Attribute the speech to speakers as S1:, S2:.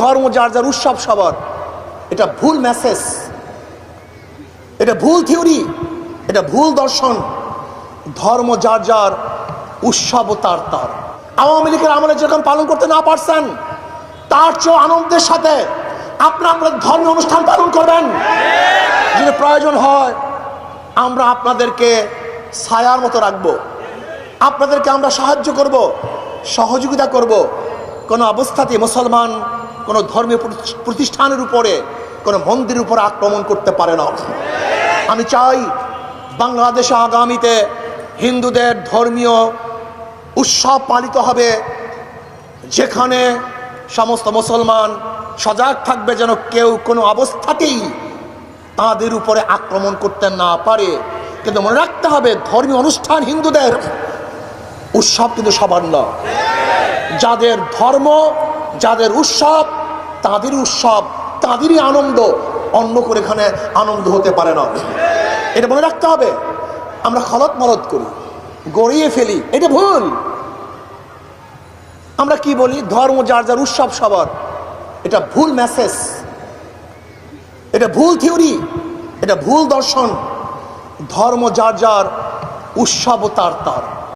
S1: ধর্ম, যার যার উৎসব, সবার। এটা ভুল মেসেজ এটা ভুল থিওরি এটা ভুল দর্শন। ধর্ম, যার যার উৎসব তার তার। আওয়ামী লীগের আমলে যখন পালন করতে না পারছেন, তার চেয়ে আনন্দের সাথে আপনার আপনার ধর্মীয় অনুষ্ঠান পালন করবেন। যদি প্রয়োজন হয়, আমরা আপনাদেরকে ছায়ার মতো রাখব। আপনাদেরকে আমরা সাহায্য করব, সহযোগিতা করব। কোনো অবস্থাতে মুসলমান কোনো ধর্মীয় প্রতিষ্ঠানের উপরে কোনো মন্দিরের উপরে আক্রমণ করতে পারে না। আমি চাই বাংলাদেশে আগামীতে হিন্দুদের ধর্মীয় উৎসব পালিত হবে, যেখানে সমস্ত মুসলমান সজাগ থাকবে যেন কেউ কোনো অবস্থাতেই তাদের উপরে আক্রমণ করতে না পারে। কিন্তু মনে রাখতে হবে, ধর্মীয় অনুষ্ঠান হিন্দুদের উৎসব কিন্তু সবার না যাদের ধর্ম, যাদের উৎসব, তাদের উৎসব, তাদেরই আনন্দ। অন্য করে এখানে আনন্দ হতে পারে না। এটা মনে রাখতে হবে। আমরা খলত মলত করি, গড়িয়ে ফেলি, এটা ভুল। আমরা কি বলি? ধর্ম, যার যার উৎসব সবার, এটা ভুল মেসেজ এটা ভুল থিওরি এটা ভুল দর্শন। ধর্ম, যার যার উৎসব তার তার।